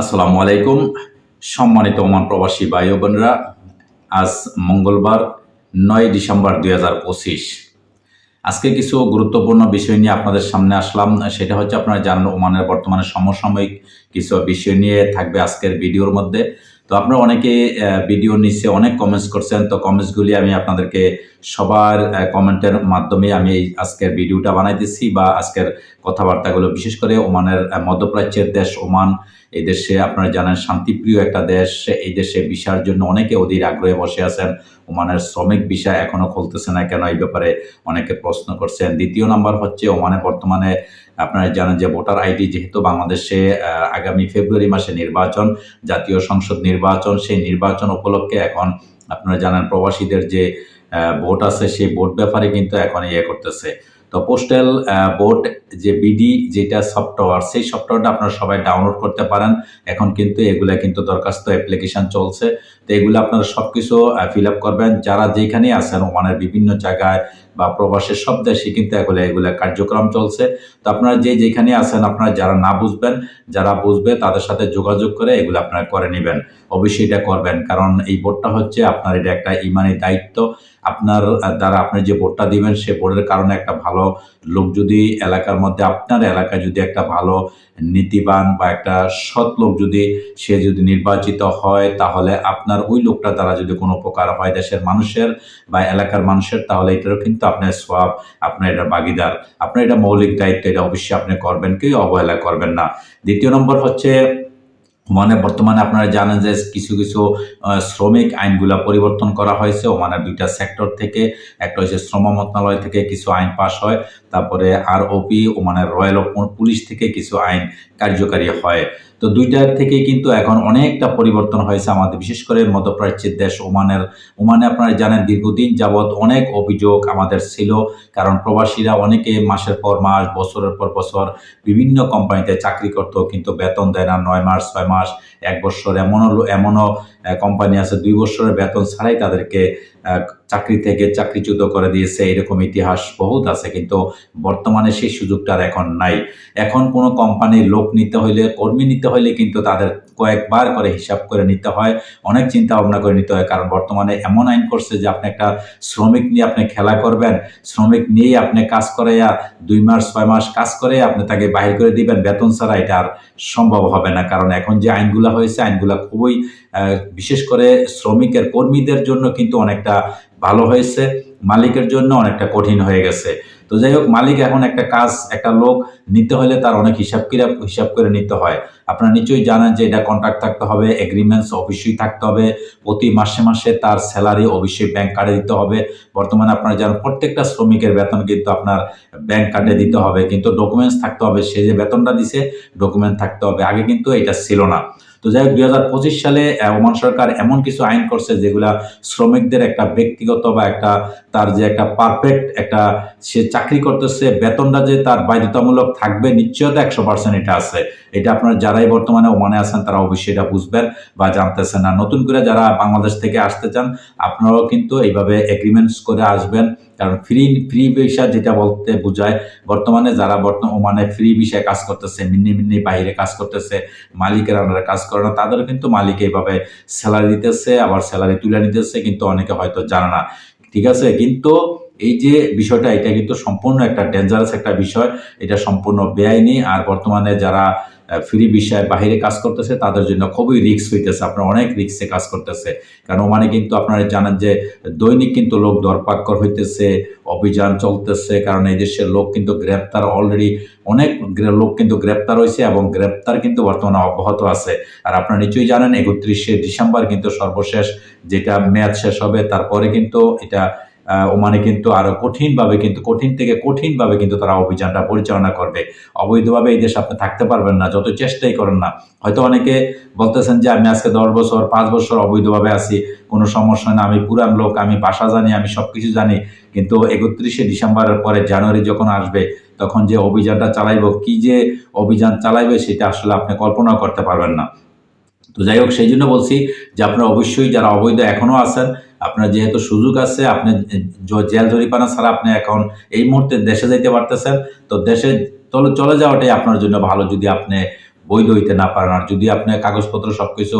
আসসালামু আলাইকুম। সম্মানিত ওমান প্রবাসী ভাই বোনরা, আজ মঙ্গলবার নয় ডিসেম্বর দুই হাজার পঁচিশ। আজকে কিছু গুরুত্বপূর্ণ বিষয় নিয়ে আপনাদের সামনে আসলাম। সেটা হচ্ছে আপনারা জানেন, ওমানের বর্তমানে সমসাময়িক কিছু বিষয় নিয়ে থাকবে আজকের ভিডিওর মধ্যে। তো আপনারা অনেকে ভিডিও নিচে অনেক কমেন্টস করছেন, তো কমেন্টসগুলি আমি আপনাদেরকে সবার কমেন্টের মাধ্যমে আমি এই আজকের ভিডিওটা বানাইতেছি বা আজকের কথাবার্তাগুলো বিশেষ করে ওমানের মধ্যপ্রাচ্যের দেশ ওমান, এই দেশে আপনারা জানেন শান্তিপ্রিয় একটা দেশ, এই দেশে ভিসার জন্য অনেকে অধীর আগ্রহে বসে আছেন, ওমানের শ্রমিক ভিসা এখনও খুলতেছে না কেন এই ব্যাপারে অনেকে প্রশ্ন করছেন। দ্বিতীয় নাম্বার হচ্ছে ওমানে বর্তমানে আপনারা জানেন যে ভোটার আইডি যেহেতু বাংলাদেশে আগামী ফেব্রুয়ারি মাসে নির্বাচন, জাতীয় সংসদ নির্বাচন, সেই নির্বাচন উপলক্ষে এখন আপনারা জানেন প্রবাসীদের যে ভোট আছে সেই ভোট ব্যাপারে কিন্তু এখন ইয়ে করতেছে। তো পোস্টাল ভোট যে বিডি যেটা সফটওয়্যার, সেই সফটওয়্যারটা আপনারা সবাই ডাউনলোড করতে পারেন। এখন কিন্তু এগুলা কিন্তু দরখাস্ত অ্যাপ্লিকেশন চলছে। তো এগুলো আপনারা সব কিছু ফিল আপ করবেন। যারা যেখানেই আছেন ওমানের বিভিন্ন জায়গায় বা প্রবাসের সব দেশে কিন্তু এগুলো এগুলো কার্যক্রম চলছে। তো আপনারা যে যেখানে আছেন, আপনারা যারা না বুঝবেন, যারা বুঝবে, তাদের সাথে যোগাযোগ করে এগুলো আপনারা করে নেবেন। অবশ্যই এটা করবেন, কারণ এই বোর্ডটা হচ্ছে আপনার এটা একটা ইমানি দায়িত্ব। আপনার দ্বারা আপনি যে ভোটটা দিবেন, সে বোর্ডের কারণে একটা ভালো লোক যদি এলাকার মধ্যে, আপনার এলাকায় যদি একটা ভালো নীতিবান বা একটা সৎ লোক যদি, সে যদি নির্বাচিত হয়, তাহলে আপনার ওই লোকটা দ্বারা যদি কোনো উপকার হয় দেশের মানুষের বা এলাকার মানুষের, তাহলে এটারও কিন্তু আপনার সোয়াব আপনার এটা ভাগিদার আপনার এটা মৌলিক দায়িত্ব, এটা অবশ্যই আপনি করবেন, কেউ অবহেলা করবেন না। দ্বিতীয় নম্বর হচ্ছে, ওমানে বর্তমানে আপনারা জানেন যে কিছু কিছু শ্রমিক আইনগুলা পরিবর্তন করা হয়েছে। ওমানের দুইটা সেক্টর থেকে, একটা হচ্ছে শ্রম মন্ত্রণালয় থেকে কিছু আইন পাশ হয়, তারপরে আর ওপি ওমানের রয়্যাল পুলিশ থেকে কিছু আইন কার্যকারী হয়। তো দুইটার থেকে কিন্তু এখন অনেকটা পরিবর্তন হয়েছে আমাদের। বিশেষ করে মধ্যপ্রাচ্যের দেশ ওমানের। ওমানে আপনারা জানেন দীর্ঘদিন যাবৎ অনেক অভিযোগ আমাদের ছিল, কারণ প্রবাসীরা অনেকে মাসের পর মাস, বছরের পর বছর বিভিন্ন কোম্পানিতে চাকরি করতো, কিন্তু বেতন দেয় না, নয় মাস, ছয় মাস, এক বছর, এমনও এমনও কোম্পানি আছে, দুই বছরের বেতন ছাড়াই তাদেরকে চাকরি থেকে চাকরিচ্যুত করে দিয়েছে, এরকম ইতিহাস বহুত আছে, কিন্তু বর্তমানে সেই সুযোগটা আর এখন নাই। এখন কোনো কোম্পানির লোক নিতে হইলে, কর্মী নিতে হইলে কিন্তু তাদের কয়েকবার করে হিসাব করে নিতে হয়। অনেক চিন্তা ভাবনা করে নিতে হয়, কারণ বর্তমানে এমন আইন করছে যে আপনি একটা শ্রমিক নিয়ে আপনি খেলা করবেন, শ্রমিক নিয়েই আপনি কাজ করাইয়া দুই মাস, ছয় মাস কাজ করে আপনি তাকে বাহির করে দিবেন, বেতন ছাড়া এটা আর সম্ভব হবে না। কারণ এখন যে আইনগুলো হয়েছে, আইনগুলো খুবই বিশেষ করে শ্রমিকের কর্মীদের জন্য কিন্তু অনেকটা ভালো হয়েছে মালিকের জন্য অনেকটা কঠিন হয়ে গেছে। তো যাই হোক, মালিক এখন একটা কাজ, একটা লোক নিতে হলে তার অনেক হিসাব কিরাপ হিসাব করে নিতে হয়। আপনারা নিশ্চয়ই জানেন যে এটা কন্ট্রাক্ট থাকতে হবে এগ্রিমেন্টস অবশ্যই থাকতে হবে। প্রতি মাসে মাসে তার স্যালারি অবশ্যই ব্যাংক কার্ডে দিতে হবে। বর্তমানে আপনারা জানেন প্রত্যেকটা শ্রমিকের বেতন কিন্তু আপনার ব্যাংক কার্ডে দিতে হবে। কিন্তু ডকুমেন্টস থাকতে হবে, সে যে বেতনটা দিছে ডকুমেন্ট থাকতে হবে। আগে কিন্তু এটা ছিল না। তো যাই হোক, দুই হাজার পঁচিশ সালে ওমান সরকার এমন কিছু আইন করছে যেগুলা শ্রমিকদের একটা ব্যক্তিগত বা একটা তার যে একটা পারফেক্ট একটা সে চাকরি করতেছে, বেতনটা যে তার বাধ্যতামূলক থাকবে নিশ্চয়তা একশো পার্সেন্ট এটা আছে। এটা আপনারা যারাই বর্তমানে ওমানে আছেন, তারা অবশ্যই এটা বুঝবেন বা জানতেছেন। না নতুন করে যারা বাংলাদেশ থেকে আসতে চান, আপনারাও কিন্তু এইভাবে এগ্রিমেন্টস করে আসবেন। কারণ ফ্রি ফ্রি ভিসা যেটা বলতে বোঝায়, বর্তমানে যারা বর্তমান ওমানে ফ্রি ভিসায় কাজ করতেছে, মিন্নি মিন্নি বাইরে কাজ করতেছে, মালিকের আন্ডারে কাজ করে না, তাদেরও কিন্তু মালিক এইভাবে স্যালারি দিতেছে, আবার স্যালারি তুলে নিতেছে, কিন্তু অনেকে হয়তো জানে না। ঠিক আছে? কিন্তু এই যে বিষয়টা, এটা কিন্তু সম্পূর্ণ একটা ডেঞ্জারাস একটা বিষয়। এটা সম্পূর্ণ বেআইনি। আর বর্তমানে যারা ফ্রি বিষয়ে বাহিরে কাজ করতেছে, তাদের জন্য খুবই রিস্ক হইতেছে। আপনার অনেক রিস্কে কাজ করতেছে। কারণ ওমানে কিন্তু আপনারা জানেন যে, দৈনিক কিন্তু লোক দরপাক্কর হইতেছে, অভিযান চলতেছে। কারণ এই দেশের লোক কিন্তু গ্রেপ্তার অলরেডি অনেক লোক কিন্তু গ্রেপ্তার হয়েছে এবং গ্রেপ্তার কিন্তু বর্তমানে অব্যাহত আছে। আর আপনারা নিশ্চয়ই জানেন, একত্রিশে ডিসেম্বর কিন্তু সর্বশেষ যেটা মেয়াদ শেষ হবে, তারপরে কিন্তু এটা ওমানে কিন্তু আরও কঠিনভাবে কিন্তু, কঠিন থেকে কঠিনভাবে কিন্তু তারা অভিযানটা পরিচালনা করবে। অবৈধভাবে এই দেশে আপনি থাকতে পারবেন না, যত চেষ্টাই করেন না। হয়তো অনেকে বলতেছেন যে, আমি আজকে দশ বছর, পাঁচ বছর অবৈধভাবে আছি, কোনো সমস্যা না, আমি পুরান লোক, আমি ভাষা জানি, আমি সব কিছু জানি। কিন্তু একত্রিশে ডিসেম্বরের পরে জানুয়ারি যখন আসবে, তখন যে অভিযানটা চালাইব, কি যে অভিযান চালাইবে, সেটা আসলে আপনি কল্পনা করতে পারবেন না। তো যাই হোক, সেই জন্য বলছি যে আপনারা অবশ্যই যারা অবৈধ এখনও আছেন, আপনার যেহেতু সুযোগ আছে, আপনি জেল জরিপানা ছাড়া আপনি এখন এই মুহূর্তে দেশে যাইতে পারতেছেন। তো দেশে চলে চলে যাওয়াটাই আপনার জন্য ভালো যদি আপনি বৈধ হইতে না পারেন। আর যদি আপনি কাগজপত্র সব কিছু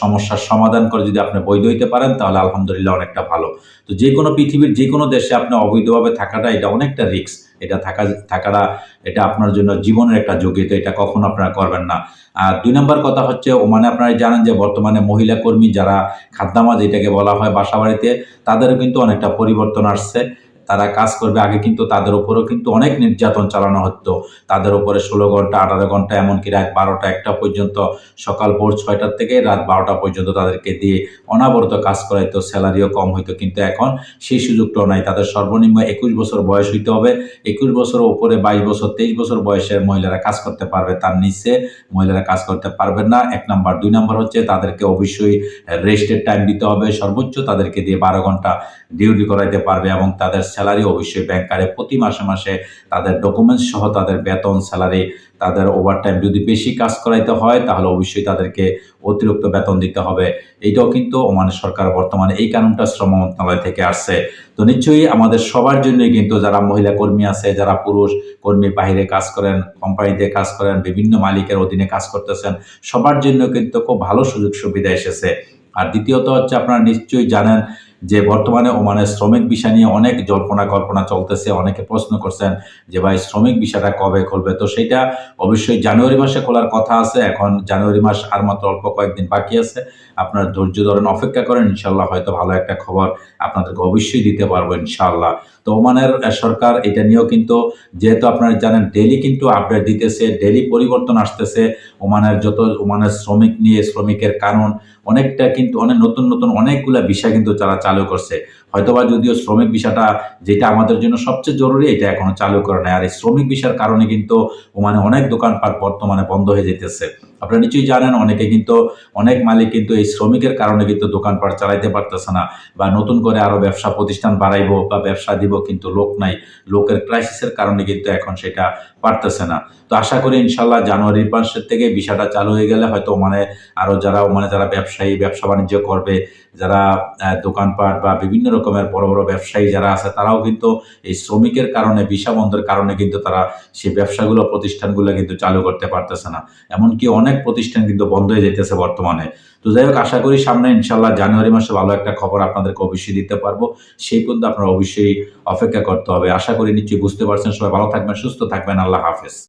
সমস্যার সমাধান করে যদি আপনি বৈধ হইতে পারেন, তাহলে আলহামদুলিল্লাহ অনেকটা ভালো। তো যে কোনো পৃথিবীর যে কোনো দেশে আপনি অবৈধভাবে থাকাটা, এটা অনেকটা রিস্ক এটা থাকা, থাকাটা, এটা আপনার জন্য জীবনের একটা ঝুঁকি, তো এটা কখনো আপনারা করবেন না। আর দুই নম্বর কথা হচ্ছে মানে আপনারা জানেন যে বর্তমানে মহিলা কর্মী যারা খাদ্যামাজ এটাকে বলা হয় বাসাবাড়িতে, তাদেরও কিন্তু অনেকটা পরিবর্তন আসছে। তারা কাজ করবে। আগে কিন্তু তাদের উপরেও কিন্তু অনেক নির্যাতন চালানো হতো। তাদের উপরে ষোলো ঘণ্টা, আঠারো ঘণ্টা, এমনকি রাত বারোটা একটা পর্যন্ত, সকাল ভোর ছয়টার থেকে রাত বারোটা পর্যন্ত তাদেরকে দিয়ে অনাবরত কাজ করাইতো, স্যালারিও কম হইতো। কিন্তু এখন সেই সুযোগটাও নাই। তাদের সর্বনিম্ন একুশ বছর বয়স হইতে হবে। একুশ বছর উপরে বাইশ বছর, তেইশ বছর বয়সের মহিলারা কাজ করতে পারবে। তার নিচে মহিলারা কাজ করতে পারবেন না। এক নাম্বার। দুই নাম্বার হচ্ছে তাদেরকে অবশ্যই রেস্টের টাইম দিতে হবে। সর্বোচ্চ তাদেরকে দিয়ে বারো ঘণ্টা ডিউটি করাইতে পারবে এবং তাদের স্যালারি অবশ্যই ব্যাংকারে প্রতি মাসে মাসে তাদের ডকুমেন্টস সহ তাদের বেতন স্যালারি তাদের ওভারটাইম যদি বেশি কাজ করাইতে হয়, তাহলে অবশ্যই তাদেরকে অতিরিক্ত বেতন দিতে হবে। এইটাও কিন্তু ওমান সরকার বর্তমানে এই কানুনটা শ্রম মন্ত্রণালয় থেকে আসছে। তো নিশ্চয়ই আমাদের সবার জন্যই কিন্তু যারা মহিলা কর্মী আছে, যারা পুরুষ কর্মী বাহিরে কাজ করেন কোম্পানিতে কাজ করেন, বিভিন্ন মালিকের অধীনে কাজ করতেছেন, সবার জন্য কিন্তু খুব ভালো সুযোগ সুবিধা এসেছে। আর দ্বিতীয়ত হচ্ছে আপনারা নিশ্চয়ই জানেন যে বর্তমানে ওমানের শ্রমিক বিষয় নিয়ে অনেক জল্পনা কল্পনা চলতেছে, অনেকে প্রশ্ন করছেন যে ভাই শ্রমিক বিষয়টা কবে খুলবে? তো সেটা অবশ্যই জানুয়ারি মাসে খোলার কথা আছে, এখন জানুয়ারি মাস আর মাত্র অল্প কয়েকদিন বাকি আছে। আপনার ধৈর্য ধরেন, অপেক্ষা করেন ইনশাল্লাহ হয়তো ভালো একটা খবর আপনাদেরকে অবশ্যই দিতে পারব ইনশাল্লাহ তো ওমানের সরকার এটা নিয়েও কিন্তু, যেহেতু আপনারা জানেন ডেলি কিন্তু আপডেট দিতেছে ডেলি পরিবর্তন আসতেছে। ওমানের যত, ওমানের শ্রমিক নিয়ে, শ্রমিকের কারণ, অনেকটা কিন্তু, অনেক নতুন নতুন অনেকগুলো বিষয় কিন্তু তারা চালু করছে। হয়তোবা যদিও শ্রমিক বিষয়টা যেটা আমাদের জন্য সবচেয়ে জরুরি, এটা এখনও চালু করে নেয় আর এই শ্রমিক বিষয়ের কারণে কিন্তু ওমানে অনেক দোকানপাট বর্তমানে বন্ধ হয়ে যেতেছে। আপনারা নিশ্চয়ই জানেন, অনেকে কিন্তু, অনেক মালিক কিন্তু এই শ্রমিকের কারণে কিন্তু দোকানপাট চালাইতে পারতেছে না বা নতুন করে আরও ব্যবসা প্রতিষ্ঠান বাড়াইবো বা ব্যবসা দিব কিন্তু লোক নাই। লোকের ক্রাইসিসের কারণে কিন্তু এখন সেটা পারতেছে না। তো আশা করি ইনশাল্লাহ জানুয়ারির মাসের থেকে বিষয়টা চালু হয়ে গেলে হয়তো মানে আরও যারা মানে যারা ব্যবসায়ী ব্যবসা বাণিজ্য করবে, যারা দোকানপাট বা বিভিন্ন রকমের বড় বড় ব্যবসায়ী যারা আছে, তারাও কিন্তু এই শ্রমিকের কারণে বিষা বন্ধের কারণে কিন্তু তারা সেই ব্যবসাগুলো, প্রতিষ্ঠানগুলো কিন্তু চালু করতে পারতেছে না। এমনকি অনেক প্রতিষ্ঠান কিন্তু বন্ধ হয়ে যেতেছে বর্তমানে। তো যাই হোক, আশা করি সামনে ইনশাল্লাহ জানুয়ারি মাসে ভালো একটা খবর আপনাদেরকে অবশ্যই দিতে পারব। সেই পর্যন্ত আপনারা অবশ্যই অপেক্ষা করতে হবে। আশা করি নিশ্চয়ই বুঝতে পারছেন। সবাই ভালো থাকবেন, সুস্থ থাকবেন। আল্লাহ হাফেজ।